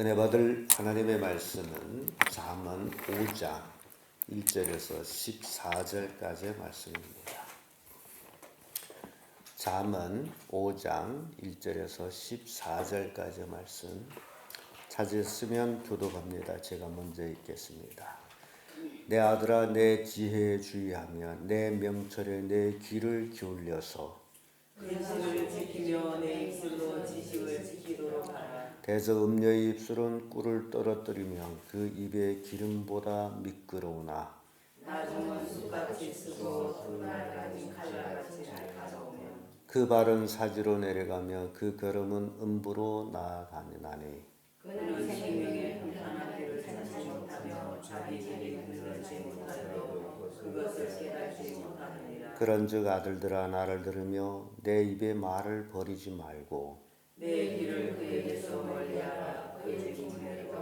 은혜 받을 하나님의 말씀은 잠언 5장 1절에서 14절까지의 말씀입니다. 잠언 5장 1절에서 14절까지의 말씀 찾으시면 교도갑니다. 제가 먼저 읽겠습니다. 내 아들아 내 지혜에 주의하며 내 명철에 내 귀를 기울여서 내 입술로 지식을 지키도록 하라. 대저 음녀의 입술은 꿀을 떨어뜨리며 그 입에 기름보다 미끄러우나 나중은 쓰고 훗날 그 발은 사지로 내려가며 그 걸음은 음부로 나아가니 그는 생명의 평탄한 길을 찾지 못하며 자기 길이 흔들지 못하도록 그것을 깨닫지 못하느니라. 그런즉 아들들아 나를 들으며 내 입의 말을 버리지 말고 내 길을 그에게서 멀리하라. 그의 더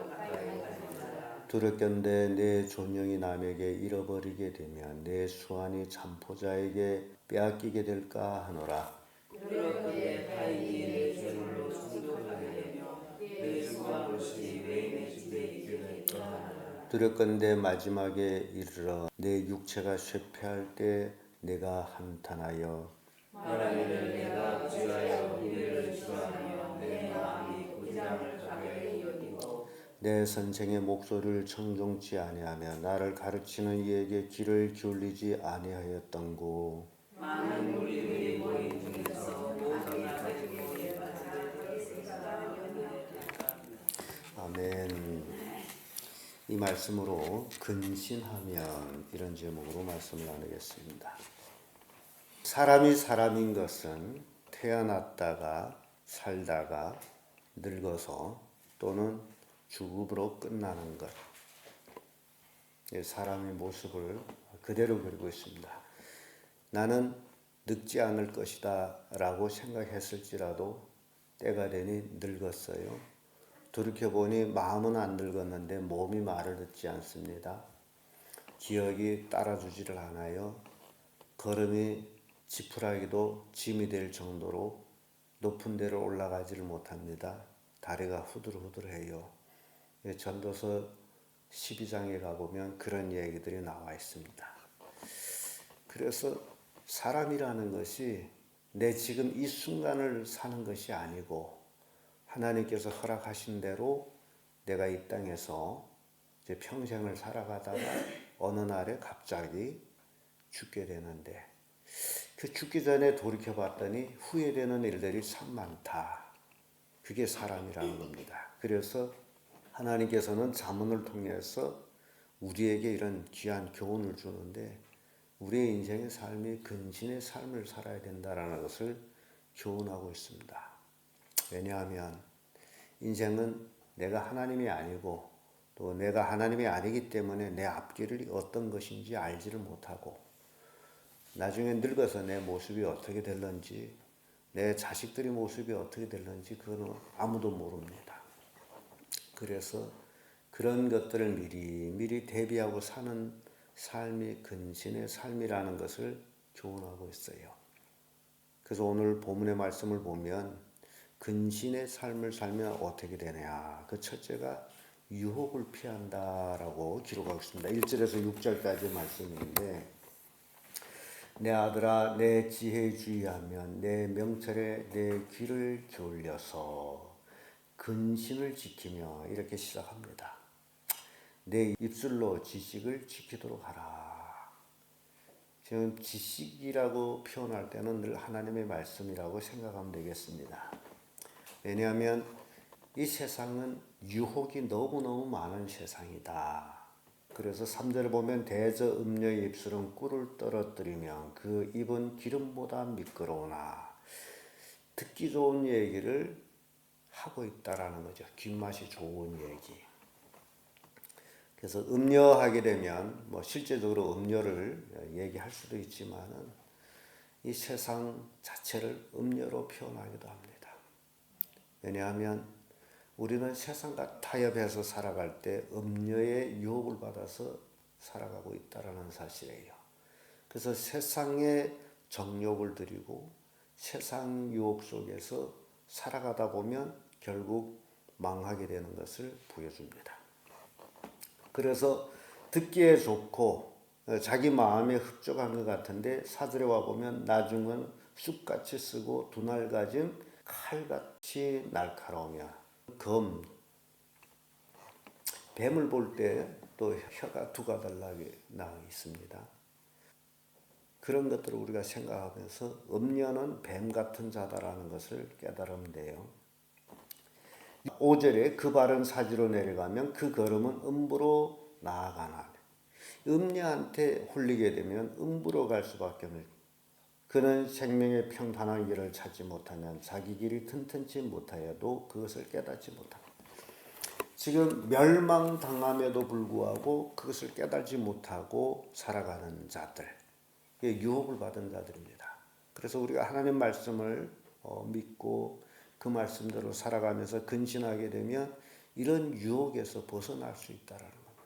가까이 가지마라. 두렵건대 내 존영이 남에게 잃어버리게 되면 내 수완이 잠포자에게 빼앗기게 될까 하노라 그렇기에 다행히 내 죄물로 충족하게 되며 내 수완 없이 왜내 집에 있게 될까 하라. 두렵건대 마지막에 이르러 내 육체가 쇠폐할 때 내가 한탄하여 말하기를 내가 어찌하여 내 선생의 목소리를 청종치 아니하며 나를 가르치는 이에게 귀를 기울이지 아니하였던고 많은 우리들이 모인 중에서. 아멘. 이 말씀으로 근신하면 이런 제목으로 말씀을 나누겠습니다. 사람이 사람인 것은 태어났다가 살다가 늙어서 또는 죽음으로 끝나는 것. 이 사람의 모습을 그대로 그리고 있습니다. 나는 늙지 않을 것이다 라고 생각했을지라도 때가 되니 늙었어요. 돌이켜보니 마음은 안 늙었는데 몸이 말을 듣지 않습니다. 기억이 따라주지를 않아요. 걸음이 지푸라기도 짐이 될 정도로 높은 데로 올라가지를 못합니다. 다리가 후들후들해요. 예, 전도서 12장에 가보면 그런 얘기들이 나와 있습니다. 그래서 사람이라는 것이 내 지금 이 순간을 사는 것이 아니고 하나님께서 허락하신 대로 내가 이 땅에서 이제 평생을 살아가다가 어느 날에 갑자기 죽게 되는데 그 죽기 전에 돌이켜 봤더니 후회되는 일들이 참 많다. 그게 사람이라는 겁니다. 그래서 하나님께서는 자문을 통해서 우리에게 이런 귀한 교훈을 주는데 우리의 인생의 삶이 근신의 삶을 살아야 된다라는 것을 교훈하고 있습니다. 왜냐하면 인생은 내가 하나님이 아니고 또 내가 하나님이 아니기 때문에 내 앞길이 어떤 것인지 알지를 못하고 나중에 늙어서 내 모습이 어떻게 될런지 내 자식들의 모습이 어떻게 될런지 그거는 아무도 모릅니다. 그래서 그런 것들을 미리 미리 대비하고 사는 삶이 근신의 삶이라는 것을 교훈하고 있어요. 그래서 오늘 본문의 말씀을 보면 근신의 삶을 살면 어떻게 되냐. 그 첫째가 유혹을 피한다라고 기록하고 있습니다. 1절에서 6절까지 말씀인데 내 아들아 내 지혜에 주의하면 내 명철에 내 귀를 기울여서 근신을 지키며 이렇게 시작합니다. 내 입술로 지식을 지키도록 하라. 지금 지식이라고 표현할 때는 늘 하나님의 말씀이라고 생각하면 되겠습니다. 왜냐하면 이 세상은 유혹이 너무너무 많은 세상이다. 그래서 3절을 보면 대저 음녀의 입술은 꿀을 떨어뜨리며 그 입은 기름보다 미끄러우나 듣기 좋은 얘기를 하고 있다라는 거죠. 귓맛이 좋은 얘기. 그래서 음녀하게 되면 뭐 실제적으로 음녀를 얘기할 수도 있지만은 이 세상 자체를 음녀로 표현하기도 합니다. 왜냐하면 우리는 세상과 타협해서 살아갈 때 음녀의 유혹을 받아서 살아가고 있다라는 사실이에요. 그래서 세상의 정욕을 들이고 세상 유혹 속에서 살아가다 보면 결국 망하게 되는 것을 보여줍니다. 그래서 듣기에 좋고 어, 자기 마음에 흡족한 것 같은데 사절에 와 보면 나중은 쑥같이 쓰고 두날 가진 칼같이 날카로우며 검 뱀을 볼 때 또 혀가 두 가달나게 나 있습니다. 그런 것들을 우리가 생각하면서 음녀는 뱀 같은 자다라는 것을 깨달으면 돼요. 5절에 그 발은 사지로 내려가면 그 걸음은 음부로 나아가나. 음녀한테 홀리게 되면 음부로 갈 수밖에 없는. 그는 생명의 평탄한 길을 찾지 못하면 자기 길이 튼튼치 못하여도 그것을 깨닫지 못합니다. 지금 멸망당함에도 불구하고 그것을 깨달지 못하고 살아가는 자들, 유혹을 받은 자들입니다. 그래서 우리가 하나님 말씀을 어, 믿고 그 말씀대로 살아가면서 근신하게 되면 이런 유혹에서 벗어날 수 있다라는 겁니다.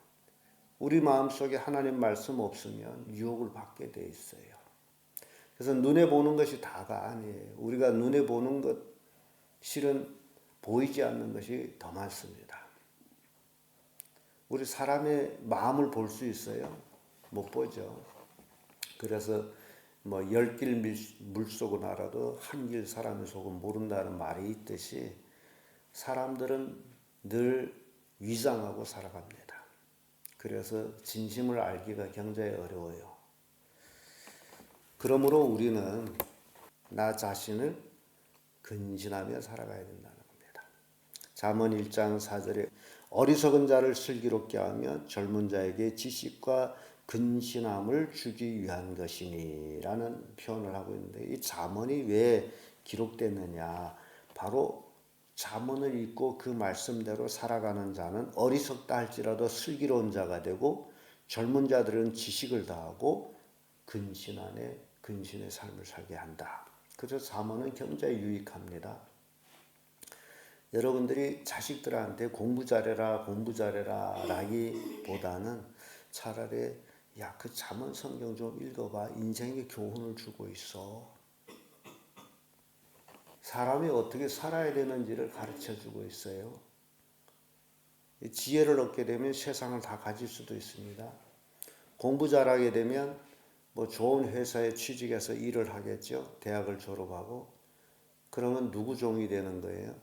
우리 마음속에 하나님 말씀 없으면 유혹을 받게 돼 있어요. 그래서 눈에 보는 것이 다가 아니에요. 우리가 눈에 보는 것 실은 보이지 않는 것이 더 많습니다. 우리 사람의 마음을 볼 수 있어요? 못 보죠. 그래서 뭐 열 길 물속은 알아도 한 길 사람의 속은 모른다는 말이 있듯이 사람들은 늘 위장하고 살아갑니다. 그래서 진심을 알기가 굉장히 어려워요. 그러므로 우리는 나 자신을 근신하며 살아가야 된다는 겁니다. 잠언 1장 4절에 어리석은 자를 슬기롭게 하며 젊은 자에게 지식과 근신함을 주기 위한 것이니라는 표현을 하고 있는데 이 잠언이 왜 기록됐느냐? 바로 잠언을 읽고 그 말씀대로 살아가는 자는 어리석다 할지라도 슬기로운 자가 되고 젊은 자들은 지식을 다하고 근신 안에 근신의 삶을 살게 한다. 그래서 잠언은 굉장히 유익합니다. 여러분들이 자식들한테 공부 잘해라, 공부 잘해라 라기보다는 차라리 야, 그 잠언 성경 좀 읽어봐. 인생의 교훈을 주고 있어. 사람이 어떻게 살아야 되는지를 가르쳐 주고 있어요. 지혜를 얻게 되면 세상을 다 가질 수도 있습니다. 공부 잘하게 되면 뭐 좋은 회사에 취직해서 일을 하겠죠. 대학을 졸업하고. 그러면 누구 종이 되는 거예요?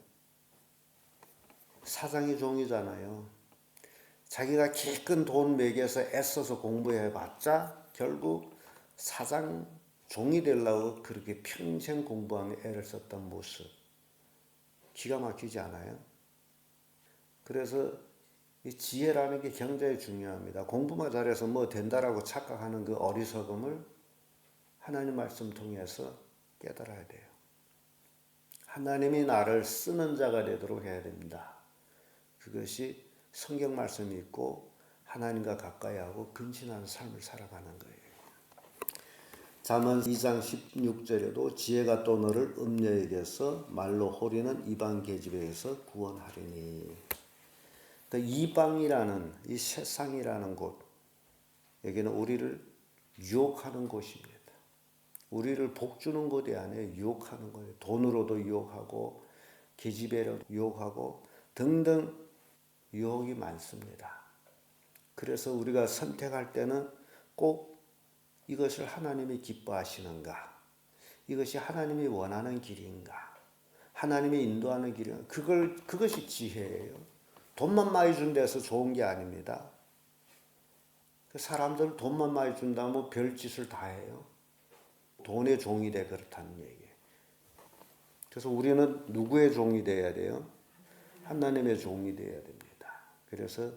사장의 종이잖아요. 자기가 기큰 돈 매겨서 애써서 공부해봤자 결국 사장 종이 되려고 그렇게 평생 공부하며 애를 썼던 모습. 기가 막히지 않아요? 그래서 이 지혜라는 게 굉장히 중요합니다. 공부만 잘해서 뭐 된다라고 착각하는 그 어리석음을 하나님 말씀 통해서 깨달아야 돼요. 하나님이 나를 쓰는 자가 되도록 해야 됩니다. 그것이 성경 말씀이 있고 하나님과 가까이 하고 근신하는 삶을 살아가는 거예요. 잠언 2장 16절에도 지혜가 또 너를 음녀에게서 말로 호리는 이방 계집에게서 구원하리니. 그러니까 이방이라는 이 세상이라는 곳 여기는 우리를 유혹하는 곳입니다. 우리를 복주는 곳이 아니에요. 유혹하는 거예요. 돈으로도 유혹하고 계집애로 유혹하고 등등 유혹이 많습니다. 그래서 우리가 선택할 때는 꼭 이것을 하나님이 기뻐하시는가? 이것이 하나님이 원하는 길인가? 하나님이 인도하는 길인가? 그걸, 그것이 지혜예요. 돈만 많이 준 데서 좋은 게 아닙니다. 그 사람들 돈만 많이 준다면 별짓을 다 해요. 돈의 종이 돼 그렇다는 얘기예요. 그래서 우리는 누구의 종이 돼야 돼요? 하나님의 종이 돼야 됩니다. 그래서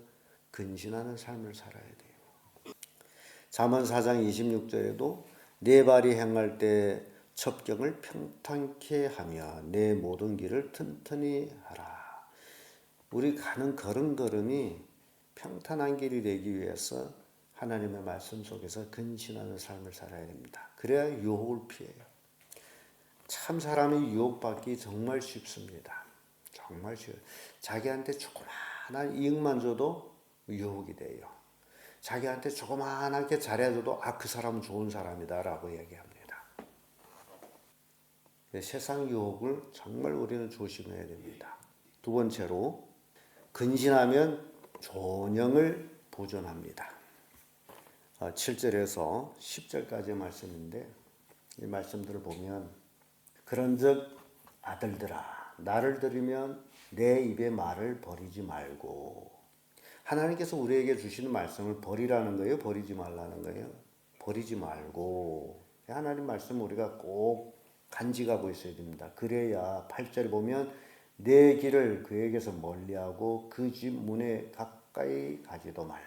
근신하는 삶을 살아야 돼요. 잠언 4장 26절에도 내 발이 행할 때 첩경을 평탄케 하며 내 모든 길을 튼튼히 하라. 우리 가는 걸음걸음이 평탄한 길이 되기 위해서 하나님의 말씀 속에서 근신하는 삶을 살아야 됩니다. 그래야 유혹을 피해요. 참 사람이 유혹받기 정말 쉽습니다. 정말 쉬워요. 자기한테 조그만 하나님 이익만 줘도 유혹이 돼요. 자기한테 조그만하게 잘해줘도 아 그 사람은 좋은 사람이다 라고 얘기합니다. 세상 유혹을 정말 우리는 조심해야 됩니다. 두 번째로 근신하면 존영을 보존합니다. 7절에서 10절까지 말씀인데 이 말씀들을 보면 그런 즉 아들들아 나를 들으면 내 입의 말을 버리지 말고 하나님께서 우리에게 주시는 말씀을 버리라는 거예요? 버리지 말라는 거예요? 버리지 말고. 하나님 말씀 우리가 꼭 간직하고 있어야 됩니다. 그래야 8절에 보면 내 길을 그에게서 멀리하고 그 집 문에 가까이 가지도 말라.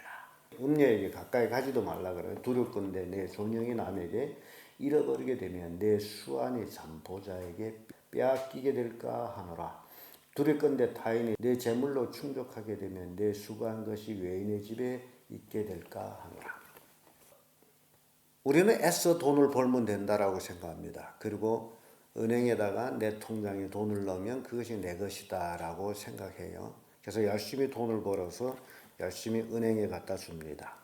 음녀에게 가까이 가지도 말라 그래요. 두렵건대 내 존영이 남에게 잃어버리게 되면 내 수완의 잠보자에게 빼앗기게 될까 하노라. 두렵건대 타인이 내 재물로 충족하게 되면 내 수고한 것이 외인의 집에 있게 될까 하노라. 우리는 애써 돈을 벌면 된다라고 생각합니다. 그리고 은행에다가 내 통장에 돈을 넣으면 그것이 내 것이다라고 생각해요. 그래서 열심히 돈을 벌어서 열심히 은행에 갖다 줍니다.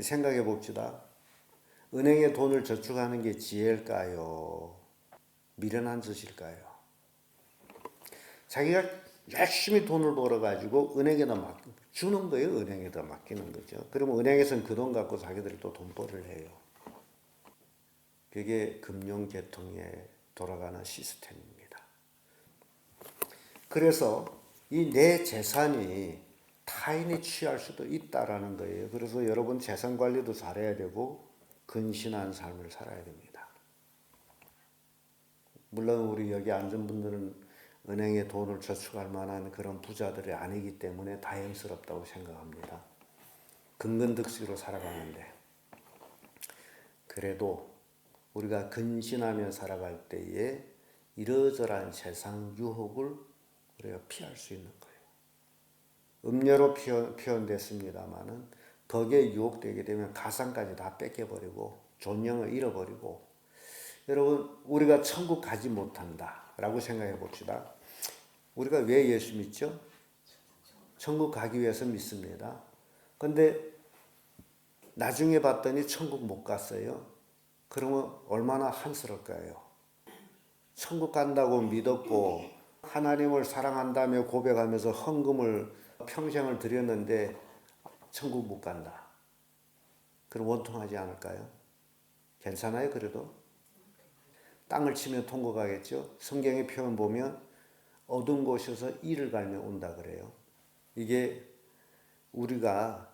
생각해 봅시다. 은행에 돈을 저축하는 게 지혜일까요? 미련한 짓일까요? 자기가 열심히 돈을 벌어가지고 은행에다 맡 주는 거예요. 은행에다 맡기는 거죠. 그러면 은행에서는 그 돈 갖고 자기들이 또 돈벌이를 해요. 그게 금융계통에 돌아가는 시스템입니다. 그래서 이 내 재산이 타인이 취할 수도 있다라는 거예요. 그래서 여러분 재산 관리도 잘해야 되고 근신한 삶을 살아야 됩니다. 물론 우리 여기 앉은 분들은 은행에 돈을 저축할 만한 그런 부자들이 아니기 때문에 다행스럽다고 생각합니다. 근근득식으로 살아가는데 그래도 우리가 근신하며 살아갈 때에 이러저러한 세상 유혹을 우리가 피할 수 있는 거예요. 음료로 표현, 표현됐습니다마는 거기에 유혹되게 되면 가상까지 다 뺏겨버리고 존영을 잃어버리고 여러분 우리가 천국 가지 못한다라고 생각해 봅시다. 우리가 왜 예수 믿죠? 천국 가기 위해서 믿습니다. 근데 나중에 봤더니 천국 못 갔어요. 그러면 얼마나 한스럽까요? 천국 간다고 믿었고 하나님을 사랑한다며 고백하면서 헌금을 평생을 드렸는데 천국 못 간다. 그럼 원통하지 않을까요? 괜찮아요, 그래도? 땅을 치면 통곡하겠죠? 성경의 표현 보면 어두운 곳에서 이를 갈며 온다 그래요. 이게 우리가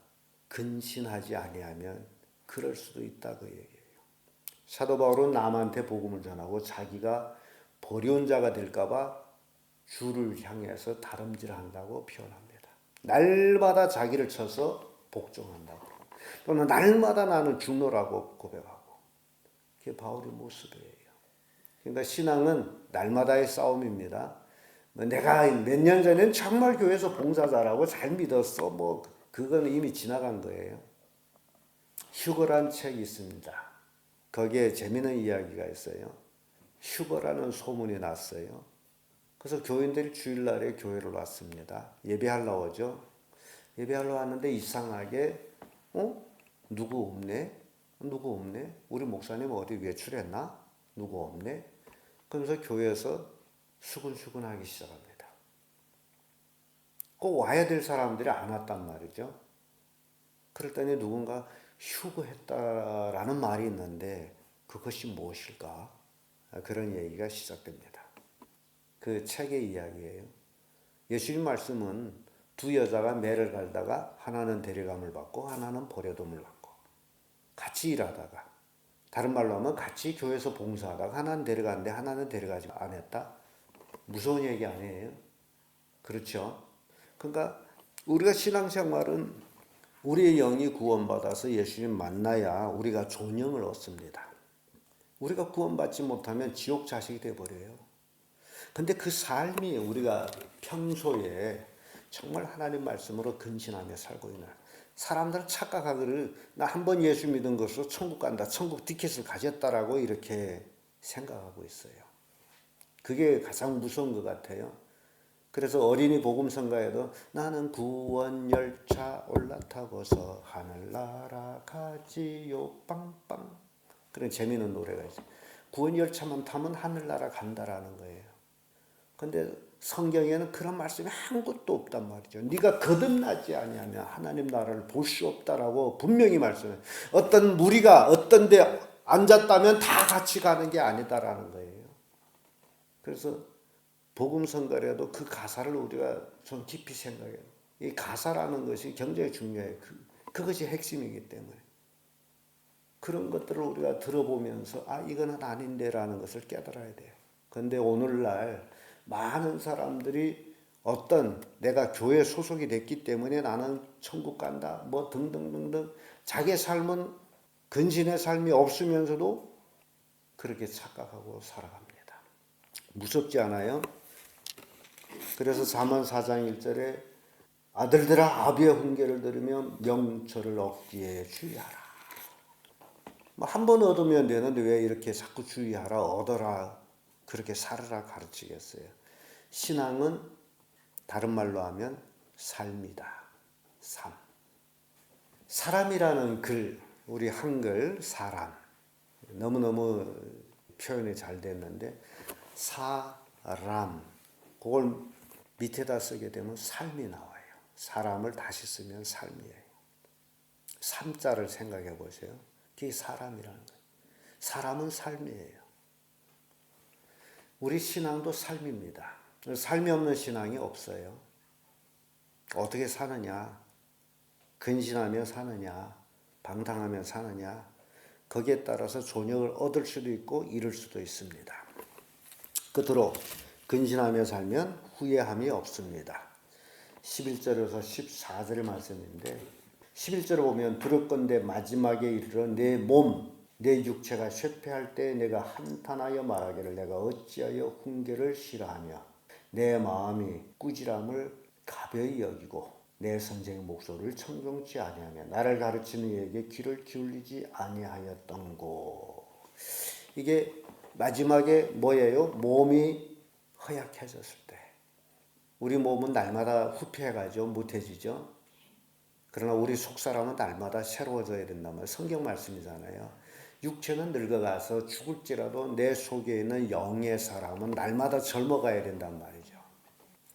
근신하지 아니하면 그럴 수도 있다 그 얘기예요. 사도 바울은 남한테 복음을 전하고 자기가 버려온 자가 될까봐 주를 향해서 다름질한다고 표현합니다. 날마다 자기를 쳐서 복종한다고. 또는 날마다 나는 죽노라고 고백하고. 그게 바울의 모습이에요. 그러니까 신앙은 날마다의 싸움입니다. 뭐 내가 몇 년 전엔 정말 교회에서 봉사자라고 잘 믿었어. 뭐 그건 이미 지나간 거예요. 휴거란 책이 있습니다. 거기에 재미있는 이야기가 있어요. 휴거라는 소문이 났어요. 그래서 교인들이 주일날에 교회를 왔습니다. 예배하러 오죠. 예배하러 왔는데 이상하게 어? 누구 없네? 누구 없네? 우리 목사님 어디 외출했나? 누구 없네? 그러면서 교회에서 수근수근하기 시작합니다. 꼭 와야 될 사람들이 안 왔단 말이죠. 그랬더니 누군가 휴거했다라는 말이 있는데 그것이 무엇일까? 그런 얘기가 시작됩니다. 그 책의 이야기예요. 예수님 말씀은 두 여자가 매를 갈다가 하나는 데려감을 받고 하나는 버려둠을 받고 같이 일하다가 다른 말로 하면 같이 교회에서 봉사하다가 하나는 데려가는데 하나는 데려가지 안 했다. 무서운 얘기 아니에요? 그렇죠? 그러니까 우리가 신앙생활은 우리의 영이 구원받아서 예수님 만나야 우리가 존영을 얻습니다. 우리가 구원받지 못하면 지옥 자식이 돼버려요. 근데 그 삶이 우리가 평소에 정말 하나님 말씀으로 근신하며 살고 있는 사람들은 착각하기를 나 한 번 예수 믿은 것으로 천국 간다, 천국 티켓을 가졌다라고 이렇게 생각하고 있어요. 그게 가장 무서운 것 같아요. 그래서 어린이 복음성가에도 나는 구원 열차 올라타고서 하늘나라 가지요 빵빵 그런 재미있는 노래가 있어요. 구원 열차만 타면 하늘나라 간다라는 거예요. 근데 성경에는 그런 말씀이 한 곳도 없단 말이죠. 네가 거듭나지 아니하면 하나님 나라를 볼 수 없다라고 분명히 말씀해. 어떤 무리가 어떤 데 앉았다면 다 같이 가는 게 아니다라는 거예요. 그래서 복음 선거라도 그 가사를 우리가 좀 깊이 생각해요. 이 가사라는 것이 굉장히 중요해요. 그, 그것이 핵심이기 때문에. 그런 것들을 우리가 들어보면서 아 이거는 아닌데라는 것을 깨달아야 돼요. 근데 오늘날 많은 사람들이 어떤 내가 교회 소속이 됐기 때문에 나는 천국 간다 뭐 등등등등 자기 삶은 근신의 삶이 없으면서도 그렇게 착각하고 살아갑니다. 무섭지 않아요? 그래서 사만 4장 1절에 아들들아 아비의 훈계를 들으면 명철을 얻기에 주의하라. 뭐 한 번 얻으면 되는데 왜 이렇게 자꾸 주의하라 얻어라 그렇게 살아라 가르치겠어요. 신앙은 다른 말로 하면 삶이다. 삶. 사람이라는 글 우리 한글 사람 너무너무 표현이 잘 됐는데 사람 그걸 밑에다 쓰게 되면 삶이 나와요. 사람을 다시 쓰면 삶이에요. 삼자를 생각해 보세요. 그게 사람이라는 거예요. 사람은 삶이에요. 우리 신앙도 삶입니다. 삶이 없는 신앙이 없어요. 어떻게 사느냐? 근신하며 사느냐? 방탕하며 사느냐? 거기에 따라서 존역을 얻을 수도 있고 잃을 수도 있습니다. 끝으로 근신하며 살면 후회함이 없습니다. 11절에서 14절의 말씀인데 11절을 보면 두렵건대 마지막에 이르러 내 몸, 내 육체가 쇠퇴할 때 내가 한탄하여 말하기를 내가 어찌하여 훈계를 싫어하며 내 마음이 꾸지람을 가벼이 여기고 내 선생의 목소리를 청종치 아니하며 나를 가르치는 이에게 귀를 기울이지 아니하였던고 이게 마지막에 뭐예요? 몸이 허약해졌을 때 우리 몸은 날마다 후퇴해가죠 못해지죠 그러나 우리 속사람은 날마다 새로워져야 된단 말이에요. 성경 말씀이잖아요. 육체는 늙어가서 죽을지라도 내 속에 있는 영의 사람은 날마다 젊어가야 된단 말이죠.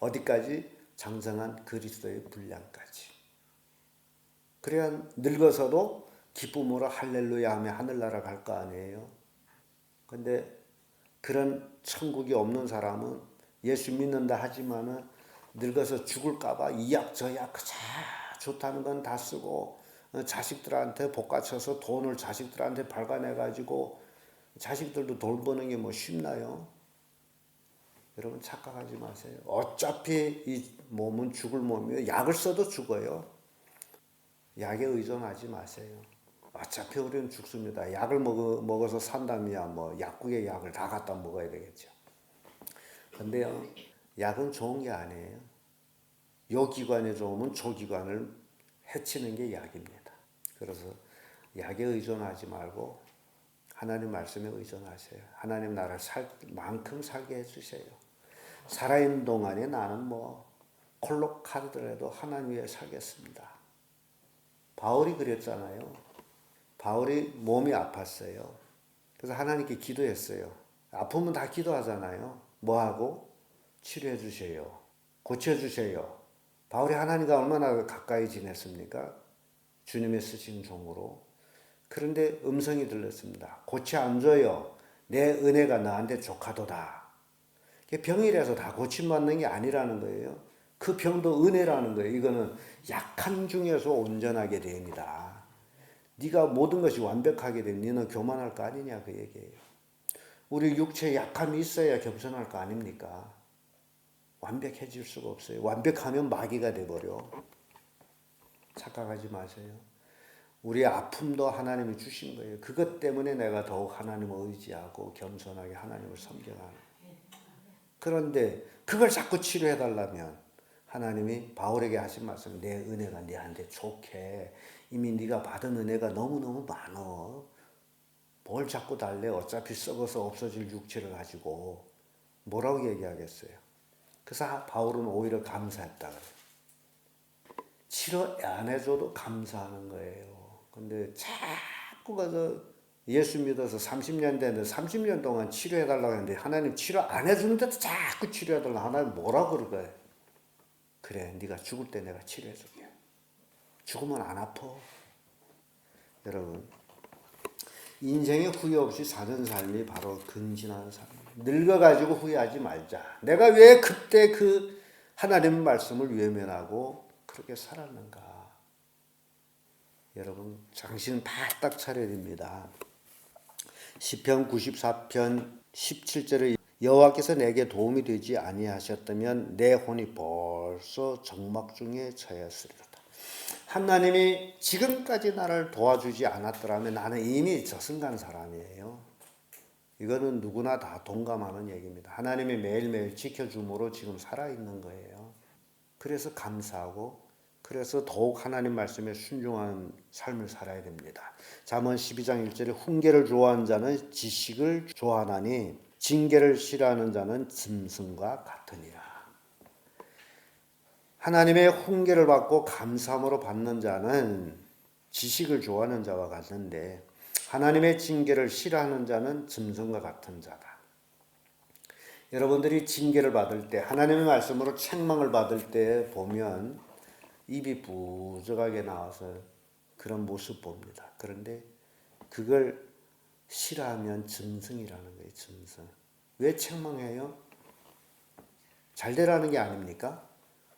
어디까지? 장성한 그리스도의 분량까지. 그래야 늙어서도 기쁨으로 할렐루야 하며 하늘나라 갈 거 아니에요. 근데 그런 천국이 없는 사람은 예수 믿는다 하지만은 늙어서 죽을까봐 이 약 저 약 그자 좋다는 건 다 쓰고 어, 자식들한테 복가쳐서 돈을 자식들한테 발간해 가지고 자식들도 돈 버는 게 뭐 쉽나요? 여러분 착각하지 마세요. 어차피 이 몸은 죽을 몸이에요. 약을 써도 죽어요. 약에 의존하지 마세요. 어차피 우리는 죽습니다. 약을 먹어, 먹어서 산다면 뭐 약국에 약을 다 갖다 먹어야 되겠죠. 근데요, 약은 좋은 게 아니에요. 요 기관에 좋으면 저 기관을 해치는 게 약입니다. 그래서 약에 의존하지 말고 하나님 말씀에 의존하세요. 하나님 나라를 살 만큼 살게 해주세요. 살아있는 동안에 나는 뭐 콜록하더라도 하나님 위해 살겠습니다. 바울이 그랬잖아요. 바울이 몸이 아팠어요. 그래서 하나님께 기도했어요. 아프면 다 기도하잖아요. 뭐하고? 치료해 주세요. 고쳐 주세요. 바울이 하나님과 얼마나 가까이 지냈습니까? 주님의 쓰신 종으로. 그런데 음성이 들렸습니다. 고치 안 줘요. 내 은혜가 너한테 족하도다. 병이라서 다 고침받는 게 아니라는 거예요. 그 병도 은혜라는 거예요. 이거는 약한 중에서 온전하게 됩니다. 네가 모든 것이 완벽하게 된 너는 교만할 거 아니냐 그 얘기예요. 우리 육체에 약함이 있어야 겸손할 거 아닙니까? 완벽해질 수가 없어요. 완벽하면 마귀가 돼버려. 착각하지 마세요. 우리 아픔도 하나님이 주신 거예요. 그것 때문에 내가 더욱 하나님을 의지하고 겸손하게 하나님을 섬겨가는. 그런데 그걸 자꾸 치료해 달라면 하나님이 바울에게 하신 말씀 내 은혜가 네한테 좋게 이미 네가 받은 은혜가 너무너무 많어. 뭘 자꾸 달래? 어차피 썩어서 없어질 육체를 가지고 뭐라고 얘기하겠어요? 그래서 바울은 오히려 감사했다 그래요. 치료 안 해줘도 감사하는 거예요. 근데 자꾸 가서 예수 믿어서 30년 됐는데 30년 동안 치료해달라고 했는데 하나님 치료 안 해주는데도 자꾸 치료해달라고 하나님 뭐라 그러거예요? 그래 네가 죽을 때 내가 치료해 줄게. 죽으면 안 아파. 여러분 인생에 후회 없이 사는 삶이 바로 근신하는 삶이에요. 늙어가지고 후회하지 말자. 내가 왜 그때 그 하나님 말씀을 외면하고 그렇게 살았는가? 여러분 정신 바짝 차려야 됩니다. 시편 94편 17절에 여호와께서 내게 도움이 되지 아니하셨다면 내 혼이 벌써 정막 중에 처했으리로다. 하나님이 지금까지 나를 도와주지 않았더라면 나는 이미 저승간 사람이에요. 이거는 누구나 다 동감하는 얘기입니다. 하나님이 매일매일 지켜줌으로 지금 살아있는 거예요. 그래서 감사하고 그래서 더욱 하나님 말씀에 순종하는 삶을 살아야 됩니다. 잠언 12장 1절에 훈계를 좋아하는 자는 지식을 좋아하나니 징계를 싫어하는 자는 짐승과 같으니라. 하나님의 훈계를 받고 감사함으로 받는 자는 지식을 좋아하는 자와 같은데 하나님의 징계를 싫어하는 자는 짐승과 같은 자다. 여러분들이 징계를 받을 때 하나님의 말씀으로 책망을 받을 때 보면 입이 부족하게 나와서 그런 모습 봅니다. 그런데 그걸 싫어하면 짐승이라는 거예요. 짐승. 왜 책망해요? 잘 되라는 게 아닙니까?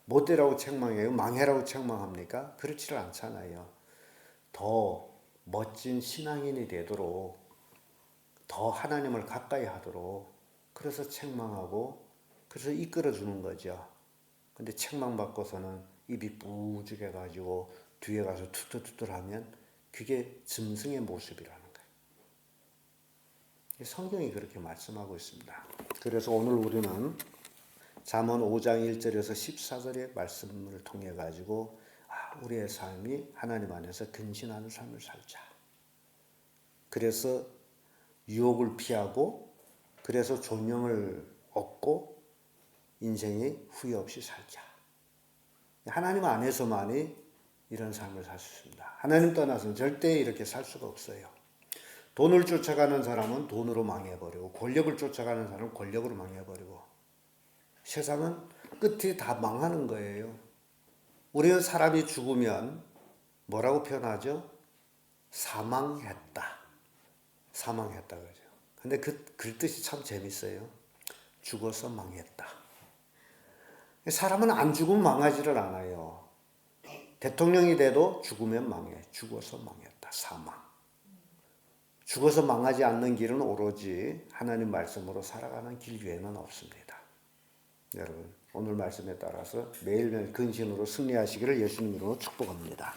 못 되라고 책망해요? 망해라고 책망합니까? 그렇지를 않잖아요. 더 멋진 신앙인이 되도록 더 하나님을 가까이 하도록 그래서 책망하고 그래서 이끌어 주는 거죠. 근데 책망 받고서는 입이 뿌죽해 가지고 뒤에 가서 투덜투덜하면 그게 짐승의 모습이라는. 성경이 그렇게 말씀하고 있습니다. 그래서 오늘 우리는 잠언 5장 1절에서 14절의 말씀을 통해 가지고 아, 우리의 삶이 하나님 안에서 근신하는 삶을 살자. 그래서 유혹을 피하고 그래서 존영을 얻고 인생에 후회 없이 살자. 하나님 안에서만이 이런 삶을 살 수 있습니다. 하나님 떠나서는 절대 이렇게 살 수가 없어요. 돈을 쫓아가는 사람은 돈으로 망해버리고 권력을 쫓아가는 사람은 권력으로 망해버리고 세상은 끝이 다 망하는 거예요. 우리는 사람이 죽으면 뭐라고 표현하죠? 사망했다. 사망했다 그러죠. 근데 그, 그 뜻이 참 재밌어요. 죽어서 망했다. 사람은 안 죽으면 망하지를 않아요. 대통령이 돼도 죽으면 망해. 죽어서 망했다. 사망. 죽어서 망하지 않는 길은 오로지 하나님 말씀으로 살아가는 길 외에는 없습니다. 여러분, 오늘 말씀에 따라서 매일매일 근신으로 승리하시기를 예수님 으로 축복합니다.